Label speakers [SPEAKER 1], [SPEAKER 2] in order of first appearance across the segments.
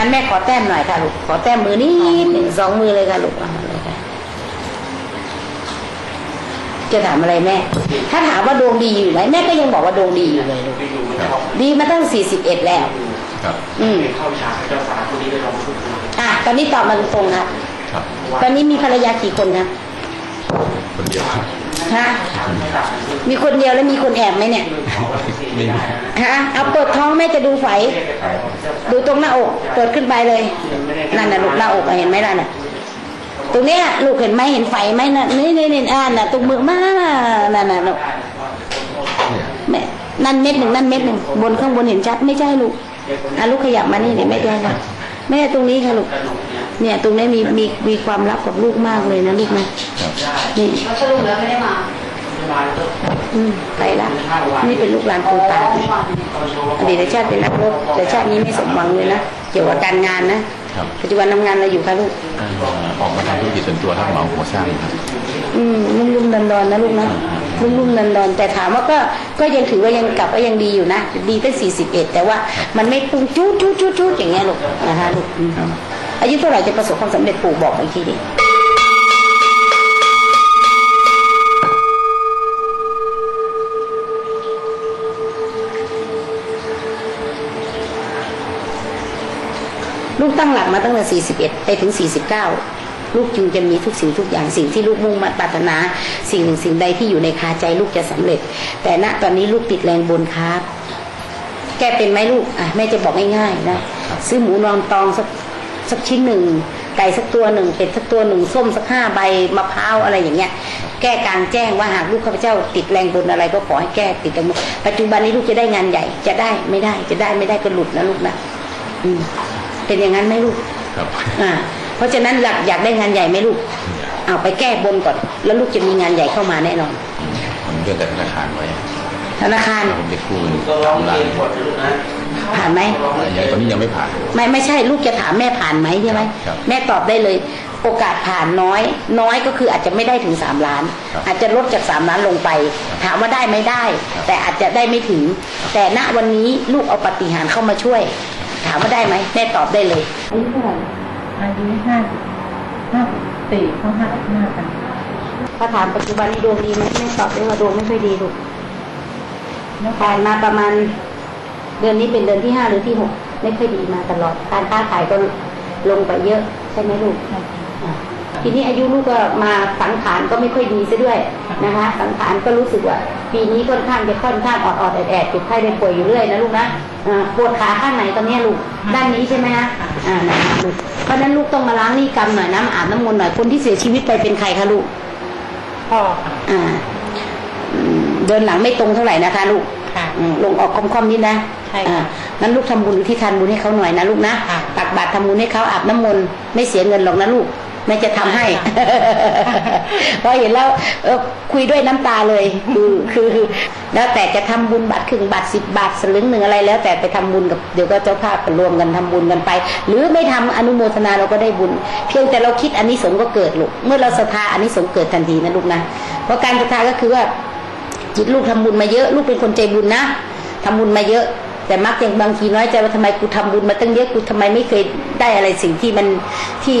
[SPEAKER 1] งั้นแม่ขอแต้มหน่อยค่ะลูกขอแต้มมือนิดหนึ่งสองมือเลยค่ะลูกเอาเลยค่ะจะถามอะไรแม่ ถ้าถามว่าดวงดีอยู่ไหมแม่ก็ยังบอกว่าดวงดีอยู่เลยลูก
[SPEAKER 2] ครับ
[SPEAKER 1] ดีมาตั้งสี่สิบเอ็ดแล้ว
[SPEAKER 2] ครับ
[SPEAKER 1] อืม
[SPEAKER 3] เข้าฉากเจ้าสาวคนนี้ไปลองพูดคุย
[SPEAKER 1] อะตอนนี้ตอบมาตรงๆครับ
[SPEAKER 2] ครับ
[SPEAKER 1] ตอนนี้มีภรรยากี่คนครับ
[SPEAKER 2] คนเดียวครับ
[SPEAKER 1] ฮะมีคนเดียวแล้วมีคนแอบไหมเนี่ย
[SPEAKER 2] ไม่มี
[SPEAKER 1] ฮะเอาเปิดท้องแม่จะดูไฝดูตรงหน้าอก เปิดขึ้นไปเลยนั่นน่ะลูกหน้าอกอะเห็นไหมล่ะน่ะตรงเนี้ยลูกเห็นไหมเห็นไฟไหมน่ะนี่นี่นี่อ่านน่ะตรงมือมานั่นน่ะลูก
[SPEAKER 2] เนี่ย
[SPEAKER 1] แม่นั่นเม็ดหนึ่งนั่นเม็ดหนึ่งบนข้างบนเห็นชัดไม่ใช่ลูกอะลูกขยับมานี่เดี๋ยวแม่ได้ละแม่ตรงนี้ค่ะลูก เนี่ย ตรงนี้มีมีมีความลับกับลูกมากเลยนะลูกนะครับนี่
[SPEAKER 4] สรุปแล้วไม่ได้มา
[SPEAKER 1] อืมไปละนี่เป็นลูกหลานครูตาอดีตชาติเป็นนักรบแต่ชาตินี้ไม่สมหวังเลยนะเกี่ยวกับการงานนะครับปัจจุบันทำงานอะไรอยู่คะลูก
[SPEAKER 2] เอ่อออกมาทำธุรกิจส่วนตัวรับเหมาหัวสร้างครับ
[SPEAKER 1] อืมลุ่มลุ่มดันดอนๆนะลูกนะลุ่มลุ่มดันดอนๆแต่ถามว่าก็ก็ยังถือว่ายังกลับว่ายังดีอยู่นะ ดีตั้งสี่สิบเอ็ดแต่ว่ามันไม่ปุ้งจู๊ดจู๊ดจู๊ดจู๊ดอย่างเงี้ยลูกนะคะลูก อายุเท่าไหร่จะประสบความสำเร็จปู่บอกมาอีกทีดิลูกตั้งหลักมาตั้งแต่ 41 ไปถึง 49 ลูกจึงจะมีทุกสิ่งทุกอย่างสิ่งที่ลูกมุ่งมั่นปรารถนา สิ่งหนึ่งสิ่งใดที่อยู่ในคาใจลูกจะสำเร็จ แต่ณตอนนี้ลูกติดแรงบนครับ แก้เป็นไหมลูกอะแม่จะบอกง่ายๆนะ ซื้อหมูนอนตองสัก สักชิ้นหนึ่งไก่สักตัวหนึ่งเป็ดสักตัวหนึ่งส้มสักห้าใบมะพร้าวอะไรอย่างเงี้ย แก้กลารแจ้งว่าหากลูกข้าพเจ้าติดแรงบนอะไรก็ขอให้แก้ติดแรงบนปัจจุบันนี้ลูกจะได้งานใหญ่จะได้ไม่ได้จะได้ไม่ได้ก็หลุดนะลูกนะอืมเป็นอย่างนั้นไหมลูก
[SPEAKER 2] ครับ
[SPEAKER 1] อ่าเพราะฉะนั้นหลักอยากได้งานใหญ่ไหมลูกเอาไปแก้บนก่อน แล้วลูกจะมีงานใหญ่เข้ามาแน่นอน
[SPEAKER 2] ผมเรื่องแต่ธนาคารไว้
[SPEAKER 1] ธนาคาร
[SPEAKER 2] ผมไปกู้เงิน
[SPEAKER 3] ก็ร้อง
[SPEAKER 2] สาม
[SPEAKER 3] เพ
[SPEAKER 2] ล้า
[SPEAKER 3] ล
[SPEAKER 2] น
[SPEAKER 3] งหมดลูกนะ
[SPEAKER 1] ผ่านไหม
[SPEAKER 2] ยังตอนนี้ยังไม่ผ่าน
[SPEAKER 1] ไม่ไม่ใช่ลูกจะถามแม่ผ่านไหมใช่ไหม
[SPEAKER 2] ครับ
[SPEAKER 1] แม่ตอบได้เลย โอกาสผ่านน้อย น้อยก็คืออาจจะไม่ได้ถึงสามล้าน
[SPEAKER 2] ครับ
[SPEAKER 1] อาจจะลดจากสามล้านลงไป ถามว่าได้ไม่ได้
[SPEAKER 2] ครับ
[SPEAKER 1] แต่อาจจะได้ไม่ถึง แต่ณวันนี้ลูกเอาปฏิหารย์เข้ามาช่วย ถามว่าได้ไหมแม่ตอบได้เลยอายุเท่าไหร่
[SPEAKER 4] อายุห้าสิบห้าสิบสี่เข้าห้าสิบห้ากัน
[SPEAKER 1] ถ้าถามปัจจุบันนี้ดวงดีไหมแม่ตอบได้ว่าดวงไม่ค่อยดีลูกผ่านมาประมาณ เดือนนี้เป็นเดือนที่ห้าหรือที่หกไม่ค่อยดีมาตลอด การค้าขายก็ลงไปเยอะใช่ไหมลูกอะทีนี้อายุลูกก็มาสังขารก็ไม่ค่อยดีซะด้วยนะคะ สังขารก็รู้สึกว่า ปีนี้ค่อนข้างจะค่อนข้างออดออดๆแอดแอดๆเจ็บไข้ได้ป่วยอยู่เรื่อยนะลูกนะอ่าปวดขาข้างไหนตอนเนี้ยลูกด้านนี้ใช่ไหมฮะอ่านะคะลูกเพราะฉะนั้นลูกต้องมาล้างหนี่กรรมหน่อยนะมาอาบน้ำมนต์หน่อยคนที่เสียชีวิตไปเป็นใครคะลูก
[SPEAKER 4] พ่อค่ะ
[SPEAKER 1] อ่าอืมเดินหลังไม่ตรงเท่าไหร่นะคะลูก
[SPEAKER 4] ค่ะ
[SPEAKER 1] อืม ลงออกคอมๆนิดนะ
[SPEAKER 4] ใช่ค่ะ
[SPEAKER 1] อ่างั้นลูกทำบุญอุที่ทานบุญให้เขาหน่อยนะลูกนะ
[SPEAKER 4] ค่ะ
[SPEAKER 1] ตักบาตรทำบุญให้เขาอาบน้ำมนต์ไม่เสียเงินหรอกนะลูกแม่จะทำให้เพราะเห็นแล้วเออคุยด้วยน้ำตาเลยคือคือคือ แล้วแต่จะทำบุญบาทครึ่งบาทสิบบาทสลึงหนึ่งอะไรแล้ว แต่ไปทำบุญกับเดี๋ยวก็เจ้าภาพกันรวมกันทำบุญกันไป หรือไม่ทำอนุโมทนาเราก็ได้บุญ เพียงแต่เราคิดอันนี้สงส์ก็เกิดลูกเมื่อเราศรัทธาอันนี้สงส์เกิดทันทีนะลูกนะเพราะการศรัทธาก็คือว่า จิตลูกทำบุญมาเยอะ ลูกเป็นคนใจบุญนะทำบุญมาเยอะ แต่มักยังบางทีน้อยใจว่าทำไมกูทำบุญมาตั้งเยอะกูทำไมไม่เคยได้อะไรสิ่งที่มันที่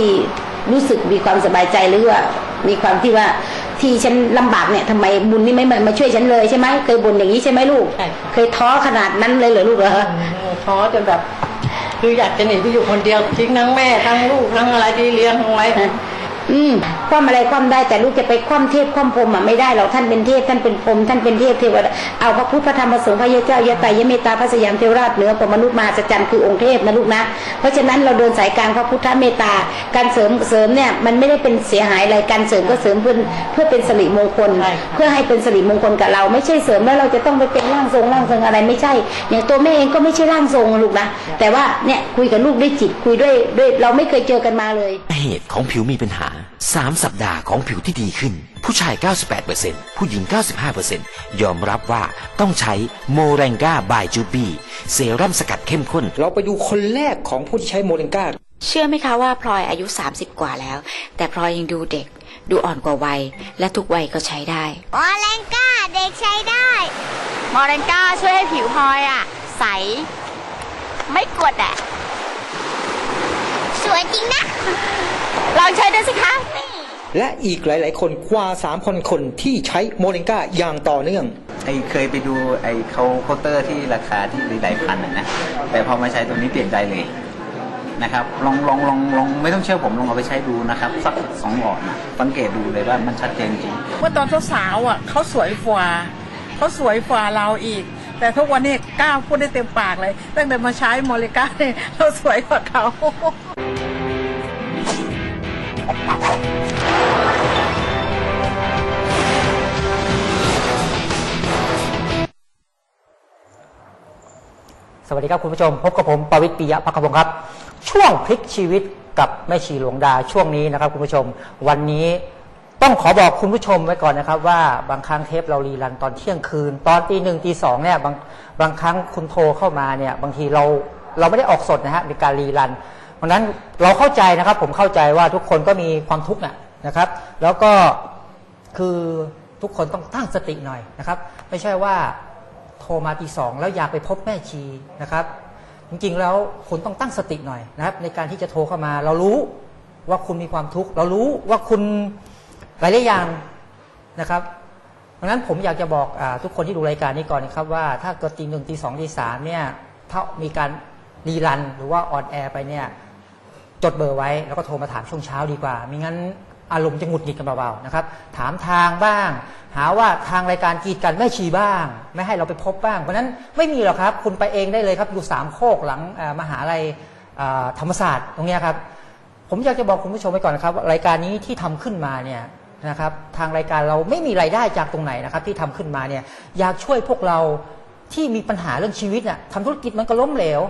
[SPEAKER 1] รู้สึกมีความสบายใจหรือว่ามีความที่ว่าที่ฉันลำบากเนี่ยทำไมบุญนี่ไม่มามาช่วยฉันเลยใช่ไหมเคยบ่นอย่างนี้ใช่ไหมลูก
[SPEAKER 4] ใช่ค่ะ
[SPEAKER 1] เคยท้อขนาดนั้นเลยเหรอลูกเหรอ
[SPEAKER 4] ท้อจนแบบ คืออยากจะหนีไปอยู่คนเดียวทิ้งทั้งแม่ทั้งลูกทั้งอะไรที่เลี้ยงทั้งไว้
[SPEAKER 1] อืมคว่ำอะไรคว่ำได้แต่ลูกจะไปคว่ำเทพคว่ำพรหมอะไม่ได้หรอกท่านเป็นเทพท่านเป็นพรหมท่านเป็นเทพเทวดาเอาพระพุทธพระธรรมพระสงฆ์พระยะเจ้ายะไตรยะเมตตาพระสยามเทวราชเหนือกว่ามนุษย์มหัศจรรย์คือองค์เทพนะลูกนะเพราะฉะนั้นเราเดินสายกลางพระพุทธเมตตา การเสริมเสริมเนี่ยมันไม่ได้เป็นเสียหายอะไรการเสริมก็เสริมเพื่อเพื่อเป็นสิริมงคล
[SPEAKER 4] ใช่ค่ะ
[SPEAKER 1] เพื่อให้เป็นสิริมงคลกับเรา ไม่ใช่เสริมแล้วเราจะต้องไปเป็นร่างทรงร่างทรงอะไรไม่ใช่ อย่างตัวแม่เองก็ไม่ใช่ร่างทรงนะลูกนะแต่ว่าเนี่ยคุยกับลูกด้วยจิตคุยด้วยด้วยเราไม่เคยเจอกันมาเลย
[SPEAKER 5] เหตุของผิวมีปัญหา 3 สัปดาห์ของผิวที่ดีขึ้น ผู้ชาย 98%ผู้หญิง 95%ยอมรับว่าต้องใช้โมเรงกาบายจูบีเซรั่มสกัดเข้มข้น
[SPEAKER 6] เราไปดูคนแรกของผู้ที่ใช้โมเดนกา
[SPEAKER 7] เชื่อไหมคะว่าพลอยอายุ 30 กว่าแล้ว แต่พลอยยังดูเด็ก ดูอ่อนกว่าวัย และทุกวัยก็ใช้ได้
[SPEAKER 8] มอเลงก้าเด็กใช้ได้
[SPEAKER 9] มอเรนก้าช่วยให้ผิวพลอยอะใส ไม่กรวดแดด
[SPEAKER 8] วยจริงนะ ลองใช้ดูสิคะ
[SPEAKER 6] และอีกหลาย ๆ คนกว่า 3,000 คนที่ใช้โมเลนกาอย่างต่อเนื่อง
[SPEAKER 9] ไอเคยไปดูไอเขาเคาน์เตอร์ที่ราคาที่หลายๆพันนะนะ แต่พอมาใช้ตัวนี้เปลี่ยนใจเลยนะครับ ลองลองลองลองไม่ต้องเชื่อผมลองเอาไปใช้ดูนะครับ สักสองหลอดนะสังเกตดูเลยว่ามันชัดเจนจริง
[SPEAKER 10] เมื่อตอนสาวๆอะเขาสวยฝ่าเขาสวยฝ่าเราอีก แต่ทุกวันนี้กล้าพูดได้เต็มปากเลย ตั้งแต่มาใช้มอลิก้าเนี่ยเราสวยกว่าเขา
[SPEAKER 11] สวัสดีครับคุณผู้ชม พบกับผมปวิตรปิยะพักพงศ์ครับ ช่วงพลิกชีวิตกับแม่ชีหลวงดาช่วงนี้นะครับคุณผู้ชม วันนี้ต้องขอบอกคุณผู้ชมไว้ก่อนนะครับ ว่าบางครั้งเทปเรารีรันตอนเที่ยงคืน ตอนตีหนึ่งตีสองเนี่ยบางบางครั้งคุณโทรเข้ามาเนี่ยบางทีเราเราไม่ได้ออกสดนะฮะมีการรีรัน เพราะนั้นเราเข้าใจนะครับ ผมเข้าใจว่าทุกคนก็มีความทุกข์นะนะครับ แล้วก็คือทุกคนต้องตั้งสติหน่อยนะครับ ไม่ใช่ว่าโทรมาตีสองแล้วอยากไปพบแม่ชีนะครับ จริงๆแล้วคุณต้องตั้งสติหน่อยนะครับ ในการที่จะโทรเข้ามา เรารู้ว่าคุณมีความทุกข์เรารู้ว่าคุณหลายๆอย่างนะครับเพราะนั้นผมอยากจะบอกอทุกคนที่ดูรายการนี้ก่อนนะครับว่าถ้าเกิดตีหนึ่งตีสองตีสามเนี่ยถ้ามีการรีรันหรือว่าออนแอร์ไปเนี่ย จดเบอร์ไว้แล้วก็โทรมาถามช่วงเช้าดีกว่ามิงั้นอารมณ์จะหงุดหงิดกันเบาๆนะครับ ถามทางบ้าง หาว่าทางรายการกีดกันแม่ชีบ้าง ไม่ให้เราไปพบบ้าง เพราะฉะนั้นไม่มีหรอกครับ คุณไปเองได้เลยครับ อยู่สามโคกหลังมหาลัยธรรมศาสตร์ตรงเนี้ยครับ ผมอยากจะบอกคุณผู้ชมไว้ก่อนนะครับ รายการนี้ที่ทำขึ้นมาเนี่ยนะครับทางรายการเราไม่มีรายได้จากตรงไหนนะครับ ที่ทำขึ้นมาเนี่ยอยากช่วยพวกเราที่มีปัญหาเรื่องชีวิตน่ะทำธุรกิจมันก็ล้มเหลว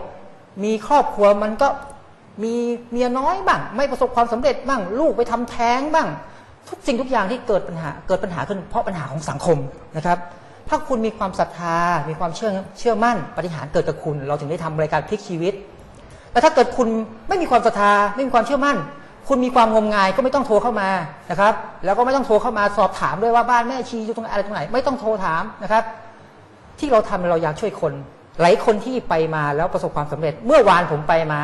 [SPEAKER 11] มีครอบครัวมันก็ มีเมียน้อยบ้าง ไม่ประสบความสำเร็จบ้าง ลูกไปทำแท้งบ้าง ทุกสิ่งทุกอย่างที่เกิดปัญหาเกิดปัญหาขึ้นเพราะปัญหาของสังคมนะครับ ถ้าคุณมีความศรัทธา มีความเชื่อเชื่อมั่นปฏิหารเกิดกับคุณ เราถึงได้ทำรายการพลิกชีวิตแต่ถ้าเกิดคุณไม่มีความศรัทธาไม่มีความเชื่อมั่น คุณมีความงมงายก็ไม่ต้องโทรเข้ามานะครับ แล้วก็ไม่ต้องโทรเข้ามาสอบถามด้วยว่าบ้านแม่ชีอยู่ตรงไหนอะไรตรงไหน ไม่ต้องโทรถามนะครับ ที่เราทำเราอยากช่วยคน หลายคนที่ไปมาแล้วประสบความสำเร็จ เมื่อวานผมไปมา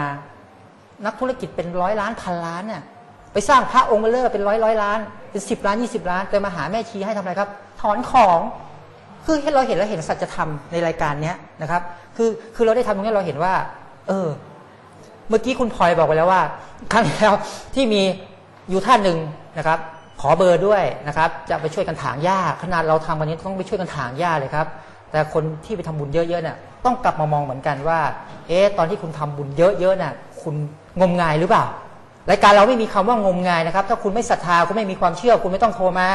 [SPEAKER 11] นักธุรกิจเป็นร้อยล้านพันล้านเนี่ยไปสร้างพระองค์เบลเลอร์เป็นร้อยร้อยล้าน เป็นสิบล้านยี่สิบล้านแต่มาหาแม่ชีให้ทำอะไรครับ ถอนของคือให้เราเห็นแล้วเห็นสัจธรรมในรายการเนี้ยนะครับ คือคือเราได้ทำตรงนี้เราเห็นว่า เออ เมื่อกี้คุณพลอยบอกไปแล้วว่า ครั้งแล้วที่มีอยู่ท่านหนึ่งนะครับ ขอเบอร์ด้วยนะครับ จะไปช่วยกันถางหญ้าขนาดเราทำวันนี้ต้องไปช่วยกันถางหญ้าเลยครับ แต่คนที่ไปทำบุญเยอะๆเนี่ยต้องกลับมามองเหมือนกันว่า เอ๊ะตอนที่คุณทำบุญเยอะๆน่ะ คุณงมงายหรือเปล่ารายการเราไม่มีคำว่างมงายนะครับ ถ้าคุณไม่ศรัทธาคุณไม่มีความเชื่อ คุณไม่ต้องโทรมา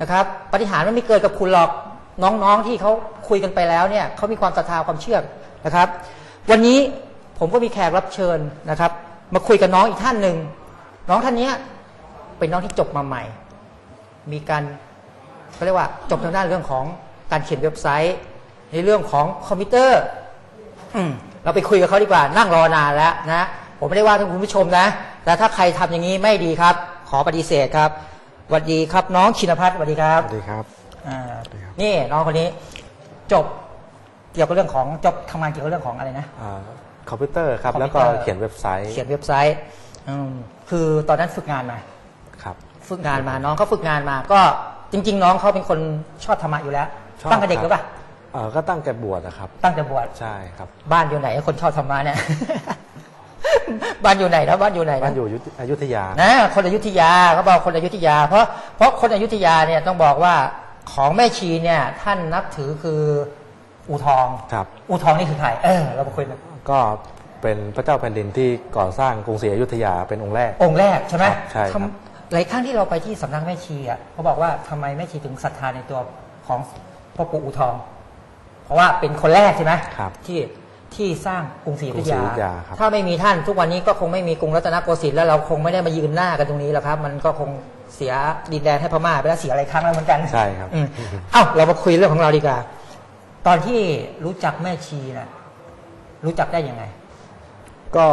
[SPEAKER 11] นะครับปฏิหารมันไม่เกิดกับคุณหรอกน้องๆที่เขาคุยกันไปแล้วเนี่ยเขามีความศรัทธาความเชื่อนะครับ วันนี้ผมก็มีแขกรับเชิญนะครับ มาคุยกับน้องอีกท่านหนึ่งน้องท่านนี้เป็นน้องที่จบมาใหม่ มีการเขาเรียกว่าจบทางด้านเรื่องของการเขียนเว็บไซต์ ในเรื่องของคอมพิวเตอร์อื เราไปคุยกับเขาดีกว่านั่งรอนานแล้วนะ ผมไม่ได้ว่าท่านคุณผู้ชมนะ แต่ถ้าใครทำอย่างนี้ไม่ดีครับ ขอปฏิเสธครับสวัสดีครับ น้องชินพัฒน์สวัสดีครับ
[SPEAKER 12] สวัสดีครับ
[SPEAKER 11] อ่านี่น้องคนนี้จบเกี่ยวกับเรื่องของจบทำงานเกี่ยวกับเรื่องของอะไรนะ
[SPEAKER 12] อ่าคอมพิวเตอร์ครับ
[SPEAKER 11] คอมพิ
[SPEAKER 12] แล้ว
[SPEAKER 11] วเต
[SPEAKER 12] ก็
[SPEAKER 11] อร์
[SPEAKER 12] เขียนเว็บไซต์
[SPEAKER 11] เขียนเว็บไซต์อืมคือตอนนั้นฝึกงานมา
[SPEAKER 12] ครับ
[SPEAKER 11] ฝึกงานมาน้องเขาฝึกงานมา ก็จริง ๆ น้องเขาเป็นคนชอบธรรมะอยู่แล้ว
[SPEAKER 12] ชอบ
[SPEAKER 11] ตั้งแต่เด็กหรือเปล่า
[SPEAKER 12] เอ่อก็ตั้งแต่บวชนะครับ
[SPEAKER 11] ตั้งแต่บวช
[SPEAKER 12] ใช่ครับ
[SPEAKER 11] บ้านอยู่ไหนคนชอบธรรมะเนี่ย บ้านอยู่ไหนนะบ้านอยู่ไหนนะ
[SPEAKER 12] บ้านอยู่อยุธยา
[SPEAKER 11] นะคนอยุธยาเขาบอกคนอยุธยา เพราะเพราะคนอยุธยาเนี่ยต้องบอกว่าของแม่ชีเนี่ยท่านนับถือคืออูทอง
[SPEAKER 12] ครับ
[SPEAKER 11] อูทองนี่คือใครเออเรามาคุยกัน
[SPEAKER 12] ก็เป็นพระเจ้าแผ่นดินที่ก่อสร้างกรุงศรีอยุธยาเป็นองค์แรก
[SPEAKER 11] องค์แรกใช่ไหม
[SPEAKER 12] ครับใช่ครับ
[SPEAKER 11] ทำหลายครั้งที่เราไปที่สำนักแม่ชีอะเขาบอกว่าทำไมแม่ชีถึงศรัทธาในตัวของพ่อปู่อูทอง เพราะว่าเป็นคนแรกใช่ไหม
[SPEAKER 12] ครับ
[SPEAKER 11] ที่ที่สร้างกรุงศรีอยุธ
[SPEAKER 12] กรุงศรี
[SPEAKER 11] ยา
[SPEAKER 12] อยุธยาครับ
[SPEAKER 11] ถ้าไม่มีท่านทุกวันนี้ก็คงไม่มีกรุงรัตนโกสินทร์แล้วเราคงไม่ได้มายืนหน้ากันตรงนี้แล้วครับ มันก็คงเสียดินแดนให้พม่าไปแล้วเสียอะไรครั้งแล้วเหมือนกัน
[SPEAKER 12] ใช่ครับ
[SPEAKER 11] อืมเอ้าเรามาคุยเรื่องของเราดีกว่า ตอนที่รู้จักแม่ชีนะ่ะรู้จักได้ยังไง
[SPEAKER 12] ก็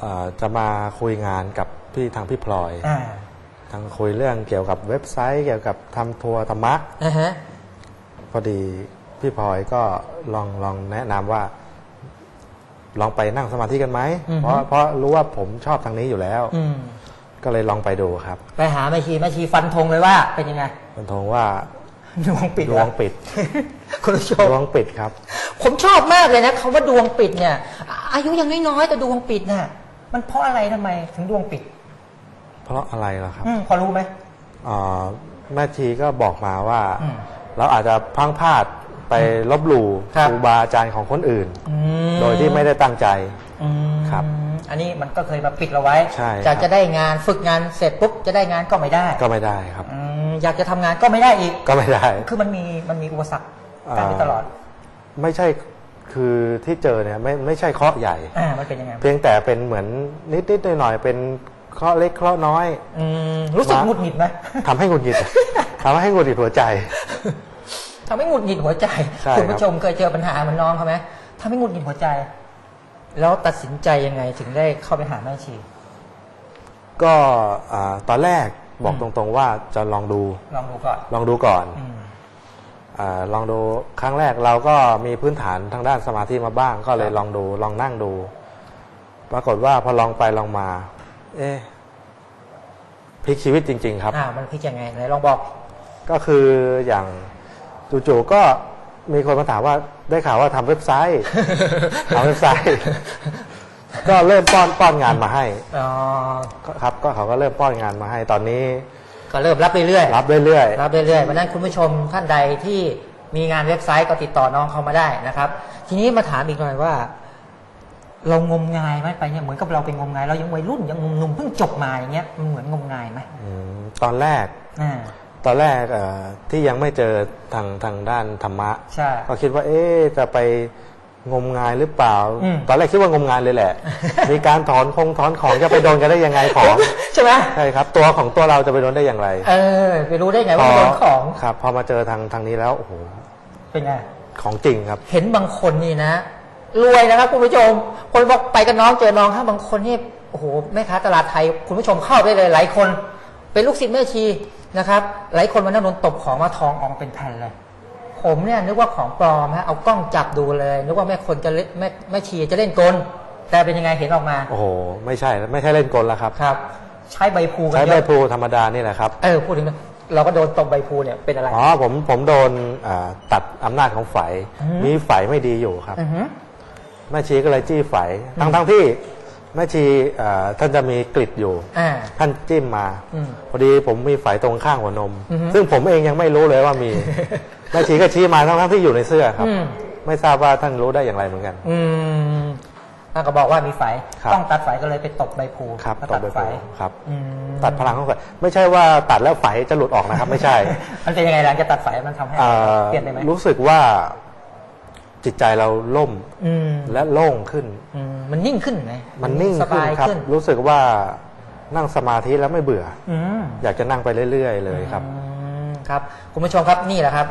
[SPEAKER 12] เอ่อจะมาคุยงานกับพี่ทางพี่พลอย
[SPEAKER 11] อ่า
[SPEAKER 12] ทางคุยเรื่องเกี่ยวกับเว็บไซต์ เกี่ยวกับทำทัวร์ธรรมะ
[SPEAKER 11] อ่าฮะ
[SPEAKER 12] พอดี พี่พลอยก็ลองลองแนะนำว่า ลองไปนั่งสมาธิกันไหม
[SPEAKER 11] อือฮึ
[SPEAKER 12] เพราะเพราะรู้ว่าผมชอบทางนี้อยู่แล้ว
[SPEAKER 11] อืม
[SPEAKER 12] ก็เลยลองไปดูครับ
[SPEAKER 11] ไปหาแม่ชีแม่ชีฟันธงเลยว่า เป็นยังไง
[SPEAKER 12] มันทงว่า
[SPEAKER 11] ดวงปิด
[SPEAKER 12] ด
[SPEAKER 11] เหร
[SPEAKER 12] ว
[SPEAKER 11] อง
[SPEAKER 12] ปิด
[SPEAKER 11] คุณผู้ชม
[SPEAKER 12] ดวงปิดครับ
[SPEAKER 11] ผมชอบมากเลยนะคำว่าดวงปิดเนี่ยอะอายุยังน้อยๆแต่ดวงปิดน่ะ มันเพราะอะไรทำไมถึงดวงปิด
[SPEAKER 12] เพราะอะไรล่ะครับ
[SPEAKER 11] อืมพอรู้ไหม
[SPEAKER 12] อ่าแม่ชีก็บอกมาว่า
[SPEAKER 11] อืม
[SPEAKER 12] เราอาจจะพลังพลาด ไปลบหลู่
[SPEAKER 11] ครับ
[SPEAKER 12] ครูบาอาจารย์ของคนอื่น
[SPEAKER 11] อืม
[SPEAKER 12] โดยที่ไม่ได้ตั้งใจ
[SPEAKER 11] อืม
[SPEAKER 12] ครับ
[SPEAKER 11] อันนี้มันก็เคยมาปิดเราไว้
[SPEAKER 12] ใช่
[SPEAKER 11] จาก
[SPEAKER 12] ครับ
[SPEAKER 11] จะได้งานฝึกงานเสร็จปุ๊บจะได้งานก็ไม่ได้
[SPEAKER 12] ก็ไม่ได้ครับ
[SPEAKER 11] อืมอยากจะทำงานก็ไม่ได้อีก
[SPEAKER 12] ก็ไม่ได้
[SPEAKER 11] คือมันมีมันมีอุปสรรคการไปตลอด
[SPEAKER 12] ไม่ใช่คือที่เจอเนี่ยไม่ไม่ใช่เคราะห์ใหญ่
[SPEAKER 11] อ่ามันเป็นยังไง
[SPEAKER 12] เพียงแต่เป็นเหมือนนิดนิดๆหน่อยๆเป็นเคราะห์เล็กเคราะห์น้อย
[SPEAKER 11] อืมรู้สึก
[SPEAKER 12] มา
[SPEAKER 11] หงุดหงิดไหม
[SPEAKER 12] ทำให้หงุดหงิด ทำให้หงุดหงิดหัวใจ
[SPEAKER 11] ทำให้หงุดหงิดหัวใจ
[SPEAKER 12] ใช่
[SPEAKER 11] คุณ
[SPEAKER 12] ครับ
[SPEAKER 11] ผู้ชมเคยเจอปัญหาเหมือนน้องเขาไหมทำให้หงุดหงิดหัวใจ แล้วตัดสินใจยังไงถึงได้เข้าไปหาแม่ชี
[SPEAKER 12] ก็อ่าตอนแรกบอก
[SPEAKER 11] อื
[SPEAKER 12] ต
[SPEAKER 11] ม
[SPEAKER 12] รงๆว่าจะลองดู
[SPEAKER 11] ลองดูก่อน
[SPEAKER 12] ลองดูก่อน
[SPEAKER 11] อืม
[SPEAKER 12] อาลองดูครั้งแรกเราก็มีพื้นฐานทางด้านสมาธิมาบ้าง ก็เลย
[SPEAKER 11] ครับ
[SPEAKER 12] ลองดูลองนั่งดู ปรากฏว่าพอลองไปลองมา เอ๊ะพลิกชีวิตจริง ๆ ครับ
[SPEAKER 11] อ่ามันพลิกยังไงไหนลองบอก
[SPEAKER 12] ก็คืออย่าง จู่ๆก็มีคนมาถามว่าได้ข่าวว่าทำเว็บไซต์ทำเว็บไซต์ ก็เริ่มป้อนป้อนงานมาให้
[SPEAKER 11] อ๋อ
[SPEAKER 12] ครับ ก็เขาก็เริ่มป้อนงานมาให้ตอนนี้
[SPEAKER 11] ก็เริ่มรับเรื่อยๆ
[SPEAKER 12] รับเรื่อย
[SPEAKER 11] รับเรื่อยๆวันนั้นคุณผู้ชมท่านใดที่มีงานเว็บไซต์ก็ติดต่อน้องเขามาได้นะครับ ทีนี้มาถามอีกหน่อยว่า เรางมงายไหมไปเนี่ยเหมือนกับเราเป็นงมงายเรายังวัยรุ่นยังหนุ่มๆเพิ่งจบมาอย่างเงี้ยมันเหมือนงมงายไหม
[SPEAKER 12] ๆอืมตอนแรก
[SPEAKER 11] อ่า
[SPEAKER 12] ตอนแรกเอ่อที่ยังไม่เจอทางทางด้านธรรมะ
[SPEAKER 11] ใช่
[SPEAKER 12] ก็คิดว่าเอ๊ะจะไปงมงายหรือเปล่า
[SPEAKER 11] อืม
[SPEAKER 12] ตอนแรกคิดว่างมงายเลยแหละ มีการถอนคงถอนของจะไปโดนกันได้ยังไงของ
[SPEAKER 11] ใช่ไหม
[SPEAKER 12] ใช่ครับ ตัวของตัวเราจะไปโดนได้อย่างไร
[SPEAKER 11] เออไปรู้ได้ไงว่าโดนของ
[SPEAKER 12] ครับ พอมาเจอทางทางนี้แล้วโอ้โห
[SPEAKER 11] เป็นไง
[SPEAKER 12] ของจริงครับ
[SPEAKER 11] เห็นบางคนนี่นะรวยนะครับคุณผู้ชม คนบอกไปกับน้องเจอน้องถ้าบางคนนี่โอ้โหแม่ค้าตลาดไทย คุณผู้ชมเข้าได้เลยหลายคน เป็นลูกศิษย์แม่ชี นะครับ หลายคนวันนั้นโดนตบของมาทองอองเป็นแผ่นเลย ผมเนี่ยนึกว่าของปลอมฮะเอากล้องจับดูเลย นึกว่าแม่คนจะเล่นแม่แม่ชีจะเล่นกล แต่เป็นยังไงเห็นออกมา
[SPEAKER 12] โอ้โห ไม่ใช่ไม่ใช่เล่นกลแล้วครับ
[SPEAKER 11] ครับ ใช้ใบพลูกัน
[SPEAKER 12] ใช้
[SPEAKER 11] เย
[SPEAKER 12] ใบ
[SPEAKER 11] อะ
[SPEAKER 12] พลูธรรมดานี่แหละครับ
[SPEAKER 11] เออพูดถึงเราก็โดนตบใบพลูเนี่ยเป็นอะไร
[SPEAKER 12] อ๋อผมผมโดนอ่าตัดอำนาจของไฝ
[SPEAKER 11] อืม
[SPEAKER 12] มีไฝไม่ดีอยู่ครับ
[SPEAKER 11] อือหือ
[SPEAKER 12] แม่ชีก็เลยจี้ไฝทั้งทั้งที่ แม่ชีอ่าท่านจะมีกริดอยู่
[SPEAKER 11] อ่า
[SPEAKER 12] ท่านจิ้มมา
[SPEAKER 11] อืม
[SPEAKER 12] พอดีผมมีไฝตรงข้างหัวนม
[SPEAKER 11] อือฮึ
[SPEAKER 12] ซึ่งผมเองยังไม่รู้เลยว่ามี แม่ชีก็ชี้มาทั้งทั้งที่อยู่ในเสื้อครับ
[SPEAKER 11] อืม
[SPEAKER 12] ไม่ทราบว่าท่านรู้ได้อย่างไรเหมือนกัน
[SPEAKER 11] อืมท่านก็บอกว่ามีไฝ
[SPEAKER 12] ครับ
[SPEAKER 11] ต้องตัดไฝก็เลยไปตบใบพลู
[SPEAKER 12] ครับ
[SPEAKER 11] แล้ว
[SPEAKER 12] ต
[SPEAKER 11] ตั
[SPEAKER 12] บ
[SPEAKER 11] ด
[SPEAKER 12] ไป
[SPEAKER 11] ไฝ
[SPEAKER 12] ครับ
[SPEAKER 11] อืม
[SPEAKER 12] ตัดพลังของไฝไม่ใช่ว่าตัดแล้วไฝจะหลุดออกนะครับ ไม่ใช่
[SPEAKER 11] มันเป็นยังไงหลังจากตัดไฝมันทำให้
[SPEAKER 12] อ่า
[SPEAKER 11] เปลี่ยนได้ไหม
[SPEAKER 12] รู้สึกว่า จิตใจเราล่ม
[SPEAKER 11] อืม
[SPEAKER 12] และโล่งขึ้น
[SPEAKER 11] อืมมันนิ่งขึ้นไหม
[SPEAKER 12] มันนิ่ง
[SPEAKER 11] ส
[SPEAKER 12] ขึ้น
[SPEAKER 11] บาย
[SPEAKER 12] ครับ
[SPEAKER 11] ขึ้น
[SPEAKER 12] รู้สึกว่านั่งสมาธิแล้วไม่เบื่อ
[SPEAKER 11] อืม
[SPEAKER 12] อยากจะนั่งไปเรื่อย ๆ เลยครับ
[SPEAKER 11] อืมครับคุณผู้ชมครับนี่แหละครับ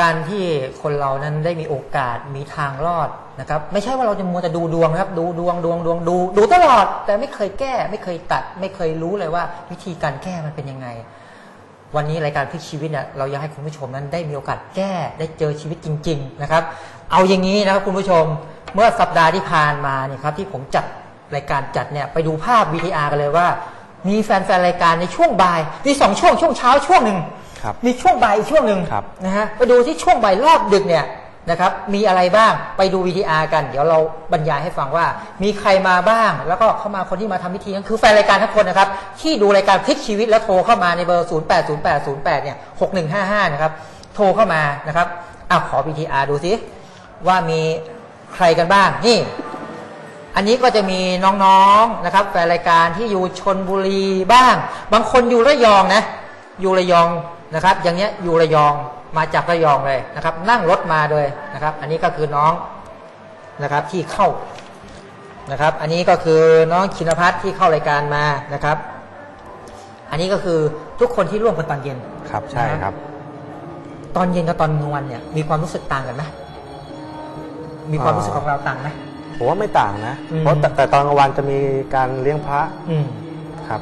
[SPEAKER 11] การที่คนเรานั้นได้มีโอกาสมีทางรอดนะครับ ไม่ใช่ว่าเราจะมัวแต่ดูดวงนะครับ ดูดวงดวงดวงดู ดูตลอด แต่ไม่เคยแก้ ไม่เคยตัด ไม่เคยรู้เลยว่า วิธีการแก้มันเป็นยังไง วันนี้รายการพลิกชีวิตเนี่ยเราอยากให้คุณผู้ชมนั้นได้มีโอกาสแก้ได้เจอชีวิตจริง ๆ นะครับ เอาอย่างนี้นะครับคุณผู้ชมเมื่อสัปดาห์ที่ผ่านมาเนี่ยครับที่ผมจัดรายการจัดเนี่ยไปดูภาพ VTR กันเลยว่า มีแฟนๆรายการในช่วงบ่ายมีสองช่วงช่วงเช้าช่วงหนึ่ง
[SPEAKER 12] ครับ
[SPEAKER 11] มีช่วงบ่ายอีกช่วงหนึ่ง
[SPEAKER 12] ครับ
[SPEAKER 11] นะฮะไปดูที่ช่วงบ่ายรอบดึกเนี่ย นะครับ มีอะไรบ้างไปดู VTR กัน เดี๋ยวเราบรรยายให้ฟังว่า มีใครมาบ้าง แล้วก็เข้ามาคนที่มาทำพิธีก็คือแฟนรายการทุกคนนะครับ ที่ดูรายการพลิกชีวิตแล้วโทรเข้ามาในเบอร์ 0 8 0 8 0 8เนี่ย6155 นะครับ โทรเข้ามานะครับอ้าวขอ VTR ดูสิว่ามีใครกันบ้างนี่อันนี้ก็จะมีน้องๆนะครับแฟนรายการที่อยู่ชนบุรีบ้าง บางคนอยู่ระยองนะ อยู่ระยอง นะครับ อย่างเนี้ยอยู่ระยองมาจากระยองเลยนะครับ นั่งรถมาเลยนะครับ อันนี้ก็คือน้องนะครับที่เข้านะครับ อันนี้ก็คือน้องชินพัฒน์ที่เข้ารายการมานะครับ อันนี้ก็คือทุกคนที่ร่วมกันตอนเย็น
[SPEAKER 12] ครับใช่ครับ
[SPEAKER 11] ตอนเย็นกับตอนกลางวันเนี่ยมีความรู้สึกต่างกันไหมมีความรู้สึกของเราต่างไหม
[SPEAKER 12] ผมว่าไม่ต่างนะ
[SPEAKER 11] อืม
[SPEAKER 12] เพราะแต่แต่ตอนกลางวันจะมีการเลี้ยงพระ
[SPEAKER 11] อืม
[SPEAKER 12] ครับ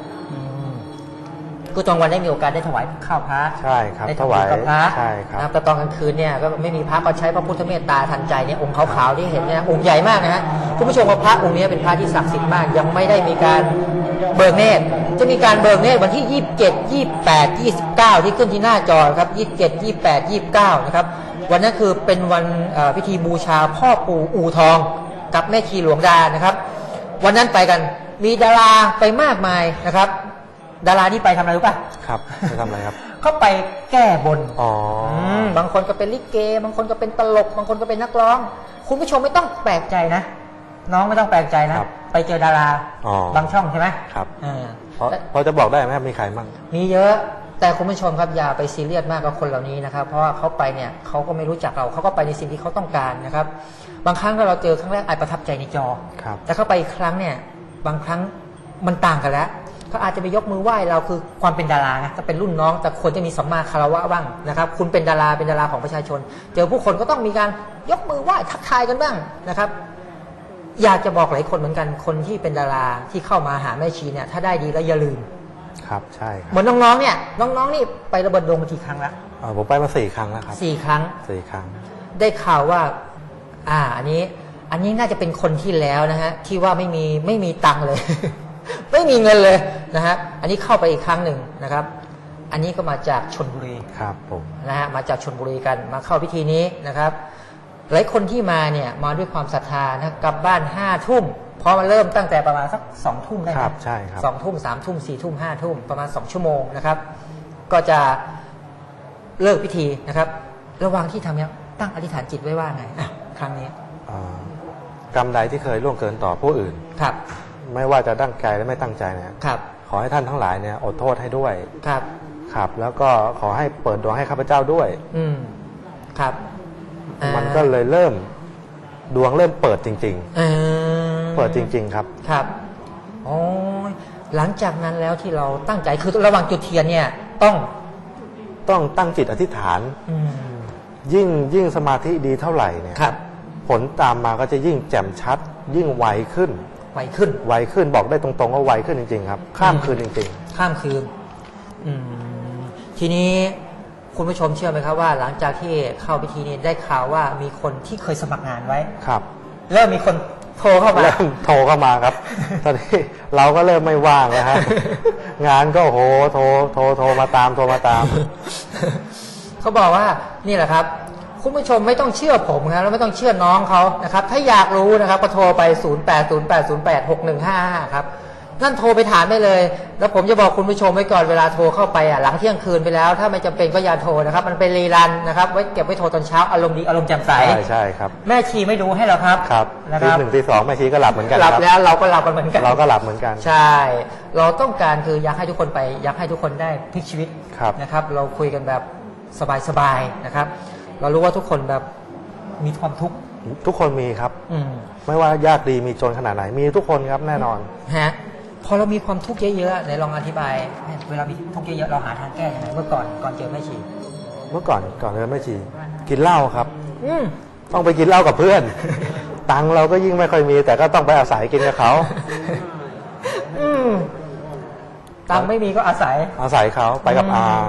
[SPEAKER 11] ก็ตอนวันได้มีโอกาสได้ถวายข้าวพระ
[SPEAKER 12] ใช่ครับ
[SPEAKER 11] ได้
[SPEAKER 12] ถ
[SPEAKER 11] ทำบุ
[SPEAKER 12] วา
[SPEAKER 11] ญ
[SPEAKER 12] ย
[SPEAKER 11] กับพระ
[SPEAKER 12] ใช่ครับ
[SPEAKER 11] นะแต่ตอนกลางคืนเนี่ยก็ไม่มีพระก็ใช้พระพุทธเมตตาทันใจเนี่ยองค์ขาวๆที่เห็นเนี่ยองค์ใหญ่มากนะฮะคุณผู้ชมว่าพระองค์นี้เป็นพระที่ศักดิ์สิทธิ์มาก ยังไม่ได้มีการเบิกเนตรจะมีการเบิกเนตรวันที่ 27 28 29 ที่ขึ้นที่หน้าจอครับ 27 28 29 นะครับวันนั้นคือเป็นวันเอ่อพิธีบูชาพ่อปู่อู่ทองกับแม่ชีหลวงดานะครับ วันนั้นไปกันมีดาราไปมากมายนะครับ ดาราที่ไปทำอะไรรู้ป่ะ
[SPEAKER 12] ครับจะทำอะไรครับ
[SPEAKER 11] เขาไปแก้บน
[SPEAKER 12] อ๋ออ
[SPEAKER 11] มบางคนก็เป็นลิเก บางคนก็เป็นตลก บางคนก็เป็นนักร้อง คุณผู้ชมไม่ต้องแปลกใจนะ น้องไม่ต้องแปลกใจนะไปเจอดารา
[SPEAKER 12] อ๋อ
[SPEAKER 11] บางช่องใช่ไหม
[SPEAKER 12] ครับ
[SPEAKER 11] อ่า
[SPEAKER 12] พอพอจะบอกได้ไหมครับมีใครมั่ง
[SPEAKER 11] มีเยอะแต่คุณผู้ชมครับอย่าไปซีเรียสมากกับคนเหล่านี้นะครับ เพราะว่าเขาไปเนี่ยเขาก็ไม่รู้จักเราเขาก็ไปในสิ่งที่เขาต้องการนะครับ บางครั้งเราเจอครั้งแรกอาจประทับใจในจอ
[SPEAKER 12] ครับ
[SPEAKER 11] แต่เข้าไปอีกครั้งเนี่ยบางครั้งมันต่างกันแล้ว เขาอาจจะไปยกมือไหว้เราคือความเป็นดาราไงถ้าเป็นรุ่นน้อง แต่ควรจะมีสัมมาคารวะบ้างนะครับ คุณเป็นดาราเป็นดาราของประชาชน เจอผู้คนก็ต้องมีการยกมือไหว้ทักทายกันบ้างนะครับ อยากจะบอกหลายคนเหมือนกันคนที่เป็นดาราที่เข้ามาหาแม่ชีเนี่ยถ้าได้ดีแล้วอย่าลืม
[SPEAKER 12] ครับใช่ครับ
[SPEAKER 11] เหมือนน้องๆเนี่ยน้องๆนี่ไประเบิดดวงมากี่ครั้งแล้ว
[SPEAKER 12] เอ่อผมไปมาสี่ครั้งแล้วครับ
[SPEAKER 11] สี่ครั้ง
[SPEAKER 12] สี่ครั้ง
[SPEAKER 11] ได้ข่าวว่า อ่าอันนี้ อันนี้น่าจะเป็นคนที่แล้วนะฮะที่ว่าไม่มีไม่มีตังค์เลย ไม่มีเงินเลยนะฮะอันนี้เข้าไปอีกครั้งหนึ่งนะครับ อันนี้ก็มาจากชนบุรี
[SPEAKER 12] ครับผม
[SPEAKER 11] นะฮะมาจากชนบุรีกันมาเข้าพิธีนี้นะครับ หลายคนที่มาเนี่ยมาด้วยความศรัทธานะกลับบ้านห้าทุ่มเพราะมันเริ่มตั้งแต่ประมาณสักสองทุ่มได้ไหม
[SPEAKER 12] ครับใช่ครับ
[SPEAKER 11] สองทุ่มสามทุ่มสี่ทุ่มห้าทุ่มประมาณสองชั่วโมงนะครับ ก็จะเลิกพิธีนะครับ ระหว่างที่ทำเนี่ยตั้งอธิษฐานจิตไว้ว่าไงอะครั้งนี้
[SPEAKER 12] อ่ากรรมใดที่เคยล่วงเกินต่อผู้อื่น
[SPEAKER 11] ครับ
[SPEAKER 12] ไม่ว่าจะตั้งใจและไม่ตั้งใจเนี่ย
[SPEAKER 11] ครับ
[SPEAKER 12] ขอให้ท่านทั้งหลายเนี่ยอดโทษให้ด้วย
[SPEAKER 11] ครับ
[SPEAKER 12] ครับ แล้วก็ขอให้เปิดดวงให้ข้าพเจ้าด้วย
[SPEAKER 11] อืมครับอ่า
[SPEAKER 12] มันก็เลยเริ่มดวงเริ่มเปิดจริง
[SPEAKER 11] เออ
[SPEAKER 12] ๆเปิดจริง ๆ ครับ
[SPEAKER 11] ครับโอ้ยหลังจากนั้นแล้วที่เราตั้งใจคือระหว่างจุดเทียนเนี่ย ต้อง
[SPEAKER 12] ต้องตั้งจิตอธิษฐาน
[SPEAKER 11] อืม
[SPEAKER 12] ยิ่งยิ่งสมาธิดีเท่าไหร่เนี่ย
[SPEAKER 11] ครับ
[SPEAKER 12] ผลตามมาก็จะยิ่งแจ่มชัด ยิ่งไวขึ้น
[SPEAKER 11] ไวขึ้น
[SPEAKER 12] ไวขึ้นบอกได้ตรงๆว่าไวขึ้นจริงๆครับ ข้ามคืนจริง
[SPEAKER 11] ข้ามคืนอืมทีนี้คุณผู้ชมเชื่อไหมครับว่า หลังจากที่เข้าพิธีนี้ได้ข่าวว่ามีคนที่เคยสมัครงานไว้
[SPEAKER 12] ๆครับ
[SPEAKER 11] เริ่มมีคนโทรเข้ามา
[SPEAKER 12] เริ่มโทรเข้ามาครับ ตอนนี้เราก็เริ่มไม่ว่างแล้วครับงานก็โหโทรโทรโทรมาตามโทรมาตาม
[SPEAKER 11] เขาบอกว่านี่แหละครับ คุณผู้ชมไม่ต้องเชื่อผมครับแล้วไม่ต้องเชื่อน้องเขานะครับ ถ้าอยากรู้นะครับก็โทรไป 0 8 0 8 0 8 6 1 5 5 ครับนั่นโทรไปถามได้เลย แล้วผมจะบอกคุณผู้ชมไว้ก่อนเวลาโทรเข้าไปอะหลังเที่ยงคืนไปแล้ว ถ้าไม่จำเป็นก็อย่าโทรนะครับ มันเป็นรีรันนะครับไว้เก็บไว้โทรตอนเช้าอารมณ์ดีอารมณ์แจ่มใส
[SPEAKER 12] ใช่ใช่ครับ
[SPEAKER 11] แม่ชีไม่ดูให้เราครับ
[SPEAKER 12] ครับ
[SPEAKER 11] นะค
[SPEAKER 12] ที
[SPEAKER 11] รับ
[SPEAKER 12] หนึ่งทีสองแม่ชีก็หลับเหมือนกัน
[SPEAKER 11] หลับ
[SPEAKER 12] ครับ
[SPEAKER 11] แล้วเราก็หลับกันเหมือนกัน
[SPEAKER 12] เราก็หลับเหมือนกัน
[SPEAKER 11] ใช่ เราต้องการคืออยากให้ทุกคนไปอยากให้ทุกคนได้พลิกชีวิต
[SPEAKER 12] ครับ
[SPEAKER 11] นะครับ เราคุยกันแบบสบายๆนะครับ เรารู้ว่าทุกคนแบบมีความทุกข์
[SPEAKER 12] ทุกคนมีครับ
[SPEAKER 11] อืม
[SPEAKER 12] ไม่ว่ายากดีมีจนขนาดไหน มีทุกคนครับแน่นอน
[SPEAKER 11] ฮะพอเรามีความทุกข์เยอะๆไหนลองอธิบาย เวลามีทุกข์เยอะๆเราหาทางแก้ยังไงเมื่อก่อนก่อนเจอแม่ชี
[SPEAKER 12] เมื่อก่อนก่อนเรียนแม่ชีกินเหล้าครับ
[SPEAKER 11] อืม
[SPEAKER 12] ต้องไปกินเหล้ากับเพื่อน ตังค์เราก็ยิ่งไม่ค่อยมี แต่ก็ต้องไปอาศัยกินกับเขา
[SPEAKER 11] อืมตังค์ไม่มีก็อาศัย
[SPEAKER 12] อาศัยเขาไปกับอา
[SPEAKER 11] ม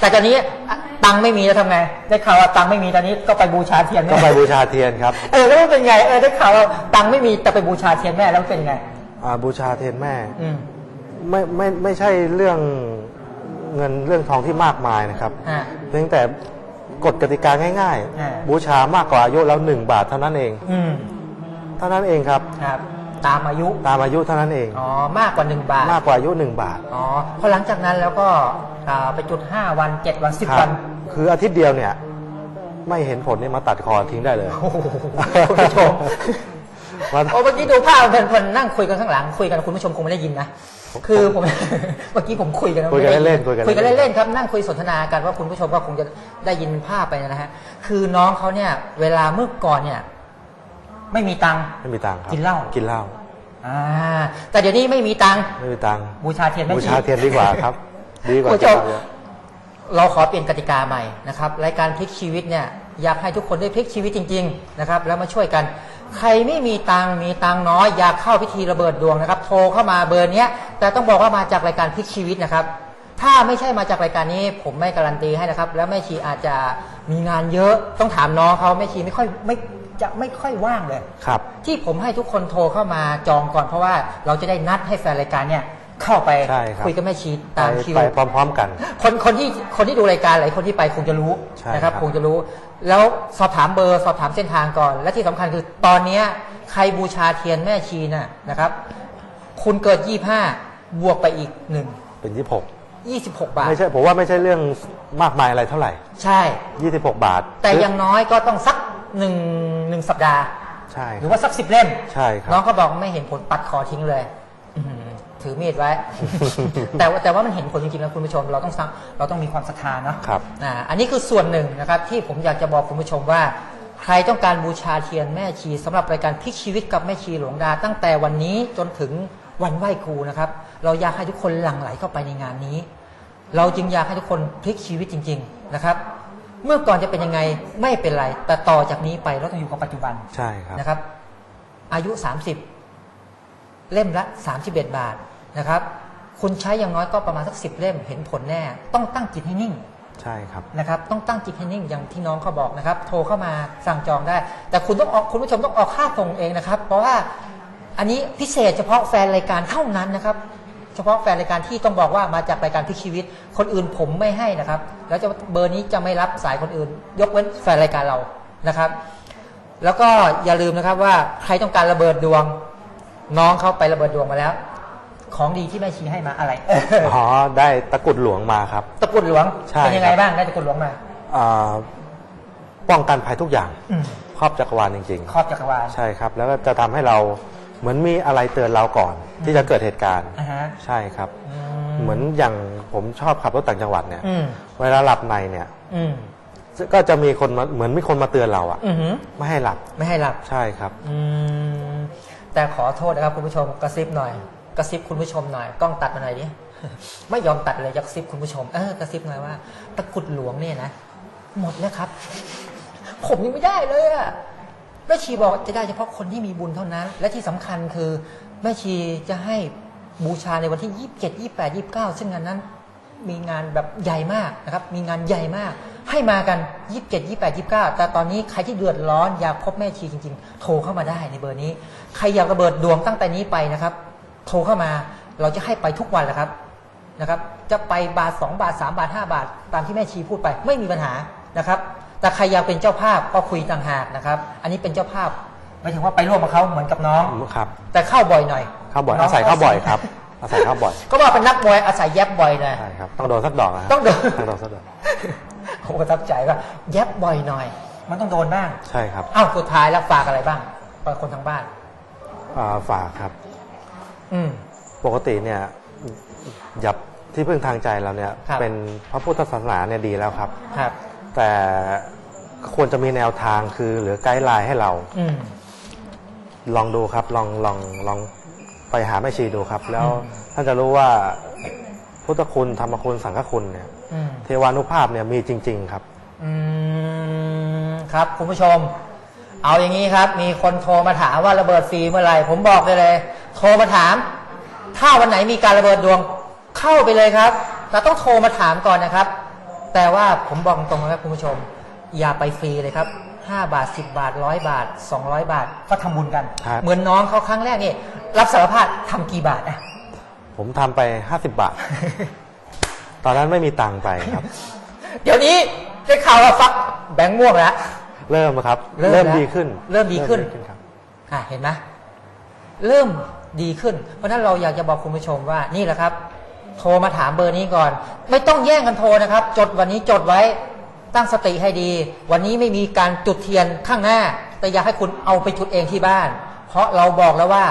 [SPEAKER 11] แต่ตอนนี้อะ ตังค์ไม่มีแล้วทำไง ได้ข่าวว่าตังค์ไม่มีตอนนี้ก็ไปบูชาเทียนแม่
[SPEAKER 12] ก็ไปบูชาเทียนครับ
[SPEAKER 11] เออแล้วมันเป็นไงเออได้ข่าวว่าตังค์ไม่มีแต่ไปบูชาเทียนแม่แล้วมันเป็นไง
[SPEAKER 12] อ่าบูชาเทียนแม่
[SPEAKER 11] อืม
[SPEAKER 12] ไม่ไม่ไม่ใช่เรื่องเงินเรื่องทองที่มากมายนะครับ
[SPEAKER 11] ฮะ
[SPEAKER 12] เพียงแต่กฎกติกาง่าย
[SPEAKER 11] อ่า
[SPEAKER 12] ๆ บูชามากกว่าอายุแล้วหนึ่งบาทเท่านั้นเอง
[SPEAKER 11] อืม
[SPEAKER 12] เท่านั้นเองครับ
[SPEAKER 11] ครับ ตามอายุ
[SPEAKER 12] ตามอายุเท่านั้นเอง
[SPEAKER 11] อ๋อมากกว่าหนึ่งบาท
[SPEAKER 12] มากกว่าอายุหนึ่งบาท
[SPEAKER 11] อ๋อพอหลังจากนั้นแล้วก็อ่าไปจุดห้าวันเจ็ดวันสิบ
[SPEAKER 12] ครั
[SPEAKER 11] วัน
[SPEAKER 12] คืออาทิตย์เดียวเนี่ย ไม่เห็นผลเนี่ยมาตัดคอทิ้งได้เลย
[SPEAKER 11] โอ้โหคุณผู้ชม
[SPEAKER 12] มา
[SPEAKER 11] โอ้เมื่อกี้ดูภาพเพลินๆนั่งคุยกันข้างหลังคุยกันคุณผู้ชมคงไม่ได้ยินนะคือผมเมื่อกี้ผมคุยกัน
[SPEAKER 12] คุยกัน
[SPEAKER 11] ไม่ได้
[SPEAKER 12] เล่นๆคุยกัน
[SPEAKER 11] คุยกัน
[SPEAKER 12] เล่นๆ
[SPEAKER 11] เล่นๆครับนั่งคุยสนทนากันว่าคุณผู้ชมก็คงจะได้ยินภาพไปนะฮะคือน้องเขาเนี่ยเวลาเมื่อก่อนเนี่ย ไม่มีตังค์
[SPEAKER 12] ไม่มีตังค์ครับ
[SPEAKER 11] กินเหล้า
[SPEAKER 12] กินเหล้า
[SPEAKER 11] อ่าแต่เดี๋ยวนี้ไม่มีตังค์
[SPEAKER 12] ไม่มีตังค์
[SPEAKER 11] บูชาเทียนแม่
[SPEAKER 12] บู
[SPEAKER 11] ชี
[SPEAKER 12] ชาเทียนดีกว่าครับ ดีกว่า
[SPEAKER 11] คุณผู้ช
[SPEAKER 12] กิน
[SPEAKER 11] ม
[SPEAKER 12] เหล้าเยอะ
[SPEAKER 11] เราขอเปลี่ยนกติกาใหม่นะครับรายการพลิกชีวิตเนี่ยอยากให้ทุกคนได้พลิกชีวิตจริง ๆ นะครับ แล้วมาช่วยกัน ใครไม่มีตังค์มีตังค์น้อย อยากเข้าพิธีระเบิดดวงนะครับ โทรเข้ามาเบอร์เนี้ยแต่ต้องบอกว่ามาจากรายการพลิกชีวิตนะครับ ถ้าไม่ใช่มาจากรายการนี้ ผมไม่การันตีให้นะครับ แล้วแม่ชีอาจจะมีงานเยอะต้องถามน้องเขาแม่ชีไม่ค่อยไม่ จะไม่ค่อยว่างเลย
[SPEAKER 12] ครับ
[SPEAKER 11] ที่ผมให้ทุกคนโทรเข้ามาจองก่อนเพราะว่าเราจะได้นัดให้แฟนรายการเนี่ยเข้าไป
[SPEAKER 12] ใช่ครับ
[SPEAKER 11] คุยกับแม่ชี
[SPEAKER 12] ไป
[SPEAKER 11] ตามคิว
[SPEAKER 12] ไปพร้อม ๆ กัน
[SPEAKER 11] คนคนที่คนที่ดูรายการหลายคนที่ไปคงจะรู้
[SPEAKER 12] ใช่
[SPEAKER 11] นะครับ
[SPEAKER 12] ครับ
[SPEAKER 11] คงจะรู้ แล้วสอบถามเบอร์สอบถามเส้นทางก่อน และที่สำคัญคือตอนเนี้ยใครบูชาเทียนแม่ชีน่ะนะครับ คุณเกิด 25 บวกไปอีกหนึ่ง
[SPEAKER 12] เป็นยี่หก
[SPEAKER 11] 26 บาท
[SPEAKER 12] ไม่ใช่ผมว่าไม่ใช่เรื่องมากมายอะไรเท่าไหร่
[SPEAKER 11] ใช่
[SPEAKER 12] ยี่สิบหกบาท
[SPEAKER 11] แต่อยังน้อยก็ต้องสัก หนึ่งหนึ่งสัปดาห์
[SPEAKER 12] ใช่
[SPEAKER 11] หรือว่าสักสิบเล่ม
[SPEAKER 12] ใช่ครับ
[SPEAKER 11] น้องก็บอกไม่เห็นผลปัดคอทิ้งเลยอื้อหือถือมีดไว้ แต่ว่าแต่ว่ามันเห็นผลจริงๆนะคุณผู้ชม เราต้องสร้างเราต้องมีความศรัทธาเนาะ
[SPEAKER 12] ครับ
[SPEAKER 11] อ่าอันนี้คือส่วนหนึ่งนะครับที่ผมอยากจะบอกคุณผู้ชมว่า ใครต้องการบูชาเทียนแม่ชีสำหรับรายการพลิกชีวิตกับแม่ชีหลวงดา ตั้งแต่วันนี้จนถึงวันไหว้ครูนะครับ เราอยากให้ทุกคนหลั่งไหลเข้าไปในงานนี้ เราจึงอยากให้ทุกคนพลิกชีวิตจริง ๆ นะครับ เมื่อก่อนจะเป็นยังไงไม่เป็นไร แต่ต่อจากนี้ไปเราต้องอยู่กับปัจจุบัน
[SPEAKER 12] ใช่ครับ
[SPEAKER 11] นะครับ อายุ 30 เล่มละ 31 บาทนะครับ คุณใช้อย่างน้อยก็ประมาณสักสิเล่มเห็นผลแน่ ต้องตั้งจิตให้นิ่ง
[SPEAKER 12] ใช่ครับ
[SPEAKER 11] นะครับต้องตั้งจิตให้นิ่งอย่างที่น้องเขาบอกนะครับ โทรเข้ามาสั่งจองได้ แต่คุณต้องออกคุณผู้ชมต้องออกค่าส่งเองนะครับ เพราะว่าอันนี้พิเศษเฉพาะแฟนรายการเท่านั้นนะครับ เฉพาะแฟนรายการที่ต้องบอกว่ามาจากรายการพลิกชีวิต คนอื่นผมไม่ให้นะครับ แล้วจะเบอร์นี้จะไม่รับสายคนอื่น ยกเว้นแฟนรายการเรานะครับ แล้วก็อย่าลืมนะครับว่าใครต้องการระเบิดดวง น้องเขาไประเบิดดวงมาแล้ว ของดีที่แม่ชีให้มาอะไร
[SPEAKER 12] อ๋อได้ตะกรุดหลวงมาครับ
[SPEAKER 11] ตะกรุดหลวง
[SPEAKER 12] ใช่
[SPEAKER 11] เป็นยังไง
[SPEAKER 12] ครับ
[SPEAKER 11] บ้างได้ตะกรุดหลวงมา
[SPEAKER 12] อ่าป้องกันภัยทุกอย่าง
[SPEAKER 11] อืม
[SPEAKER 12] ครอบจักรวาลจริง
[SPEAKER 11] ครอบจักรวาล
[SPEAKER 12] ๆ ใช่ครับ แล้วก็จะทำให้เรา เหมือนมีอะไรเตือนเราก่อน ที่จะเกิดเหตุการณ์
[SPEAKER 11] อ่าฮะ
[SPEAKER 12] ใช่ครับ
[SPEAKER 11] อื
[SPEAKER 12] เหมือนอย่างผมชอบขับรถต่างจังหวัดเนี่ย
[SPEAKER 11] อืม
[SPEAKER 12] เวลาหลับในเนี่ย
[SPEAKER 11] อืม
[SPEAKER 12] ก็จะมีคนมาเหมือนมีคนมาเตือนเราอะ
[SPEAKER 11] อือหือ
[SPEAKER 12] ไม่ให้หลับ
[SPEAKER 11] ไม่ให้หลับ
[SPEAKER 12] ใช่ครับ
[SPEAKER 11] อืมแต่ขอโทษนะครับคุณผู้ชมกระซิบหน่อย กระซิบคุณผู้ชมหน่อยกล้องตัดมาหน่อยดิ ไม่ยอมตัดเลยจะกระซิบคุณผู้ชมเออกระซิบหน่อยว่าตะกรุดหลวงเนี่ยนะหมดแล้วครับ ผมยังไม่ได้เลยอะ แม่ชีบอกจะได้เฉพาะคนที่มีบุญเท่านั้น และที่สำคัญคือแม่ชีจะให้บูชาในวันที่ 27 28 29 ซึ่งงานนั้นมีงานแบบใหญ่มากนะครับ มีงานใหญ่มาก ให้มากัน 27 28 29 แต่ตอนนี้ใครที่เดือดร้อนอยากพบแม่ชีจริง ๆ โทรเข้ามาได้ในเบอร์นี้ ใครอยากระเบิดดวงตั้งแต่นี้ไปนะครับ โทรเข้ามาเราจะให้ไปทุกวันแหละครับนะครับ จะไปบาท 2 บาท 3 บาท 5 บาท ตามที่แม่ชีพูดไปไม่มีปัญหานะครับ แต่ใครอยากเป็นเจ้าภาพก็คุยต่างหากนะครับ อันนี้เป็นเจ้าภาพหมายถึงว่าไปร่วมกับเขาเหมือนกับน้อง
[SPEAKER 12] ครับ
[SPEAKER 11] แต่เข้าบ่อยหน่อย
[SPEAKER 12] เข้าบ่อย
[SPEAKER 11] น้ง
[SPEAKER 12] อาศัยเข้าบ่อยครับ อาศัยเข้าบ่อย
[SPEAKER 11] ก็ว่าเป็นนักมวยอาศัยแยบบ่อยเลย
[SPEAKER 12] ใช่ครับต้องโดนสักดอกนะ
[SPEAKER 11] ต้องโดน
[SPEAKER 12] ต้องโดนสักดอก
[SPEAKER 11] ผมประทับใจว่าแยบบ่อยหน่อย มันต้องโดนบ้าง
[SPEAKER 12] ใช่ครับ
[SPEAKER 11] เอ้าสุดท้ายแล้วฝากอะไรบ้างฝากคนทางบ้าน
[SPEAKER 12] อ่าฝากครับ
[SPEAKER 11] อืม
[SPEAKER 12] ปกติเนี่ยยับที่พึ่งทางใจเราเนี่ย
[SPEAKER 11] ครับ
[SPEAKER 12] เป็นพระพุทธศาสนาเนี่ยดีแล้วครับ
[SPEAKER 11] ครับ
[SPEAKER 12] แต่ควรจะมีแนวทางคือหรือไกด์ไลน์ให้เรา
[SPEAKER 11] อืม
[SPEAKER 12] ลองดูครับ ลองลองลองไปหาแม่ชีดูครับ แล้ว
[SPEAKER 11] อืม
[SPEAKER 12] ท่านจะรู้ว่าพุทธคุณธรรมคุณสังฆคุณเนี่ย
[SPEAKER 11] อืม
[SPEAKER 12] เทวานุภาพเนี่ยมีจริง ๆ ครับ
[SPEAKER 11] อืมครับคุณผู้ชม เอาอย่างนี้ครับ มีคนโทรมาถามว่าระเบิดฟรีเมื่อไหร่ผมบอกเลยเลย โทรมาถาม ถ้าวันไหนมีการระเบิดดวงเข้าไปเลยครับเราต้องโทรมาถามก่อนนะครับ แต่ว่าผมบอกตรงๆนะครับคุณผู้ชม อย่าไปฟรีเลยครับ 5 บาท 10 บาท 100 บาท 200 บาท ก็ทำบุญกัน
[SPEAKER 12] ครับ
[SPEAKER 11] เหมือนน้องเขาครั้งแรกนี่ รับสารภาพทำกี่บาทอะ
[SPEAKER 12] ผมทำไป 50 บาท ตอนนั้นไม่มีตังค์ไปครับ
[SPEAKER 11] เดี๋ยวนี้ได้ข่าวว่าฟักแบงค์ม่วงแล้ว
[SPEAKER 12] เริ่มครับ
[SPEAKER 11] เริ่ม
[SPEAKER 12] เริ่ม
[SPEAKER 11] แล้ว
[SPEAKER 12] ดีขึ้น
[SPEAKER 11] เริ่มดีขึ้น
[SPEAKER 12] ครับ
[SPEAKER 11] อะเห็นไหมเริ่มดีขึ้น เพราะฉะนั้นเราอยากจะบอกคุณผู้ชมว่านี่แหละครับ โทรมาถามเบอร์นี้ก่อน ไม่ต้องแย่งกันโทรนะครับ จดวันนี้จดไว้ตั้งสติให้ดี วันนี้ไม่มีการจุดเทียนข้างหน้า แต่อยากให้คุณเอาไปจุดเองที่บ้าน เพราะเราบอกแล้วว่า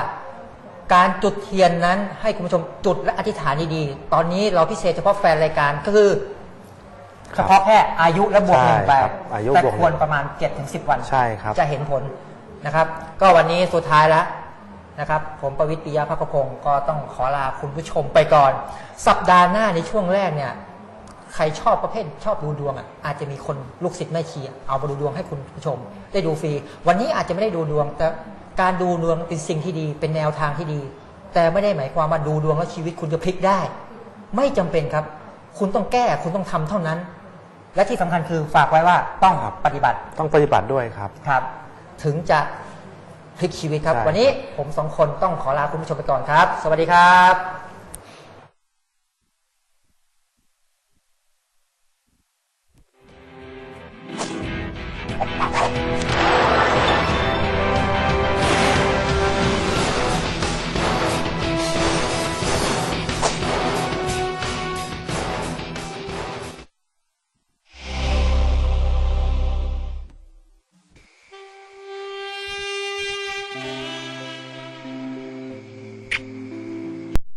[SPEAKER 11] การจุดเทียนนั้นให้คุณผู้ชมจุดและอธิษฐานดีๆ ตอนนี้เราพิเศษเฉพาะแฟนรายการก็คือ เฉพาะแค่อายุและบวกหนึ่งไป
[SPEAKER 12] ใช่ครับอายุ
[SPEAKER 11] แต่
[SPEAKER 12] บวกหนึ่ง
[SPEAKER 11] ควรประมาณ7-10ถึง10วัน
[SPEAKER 12] ใช่ครับ
[SPEAKER 11] จะเห็นผลนะครับ ก็วันนี้สุดท้ายแล้ว นะครับ ผมประวิตรปิยะพักพงศ์ก็ต้องขอลาคุณผู้ชมไปก่อน สัปดาห์หน้าในช่วงแรกเนี่ย ใครชอบประเภทชอบดูดวงอะอาจจะมีคนลูกศิษย์แม่ชีอะเอามาดูดวงให้คุณผู้ชม ได้ดูฟรี วันนี้อาจจะไม่ได้ดูดวง แต่การดูดวงเป็นสิ่งที่ดี เป็นแนวทางที่ดี แต่ไม่ได้หมายความว่าดูดวงแล้วชีวิตคุณจะพลิกได้ ไม่จำเป็นครับ คุณต้องแก้คุณต้องทำเท่านั้น และที่สำคัญคือฝากไว้ว่าต้องปฏิบัติ
[SPEAKER 12] ต้องปฏิบัติด้วยครับ
[SPEAKER 11] ครับ ถึงจะ พลิกชีวิตครับ
[SPEAKER 12] ใช่
[SPEAKER 11] วันนี้ผมสองคนต้องขอลาคุณผู้ชมไปก่อนครับ สวัสดีครับ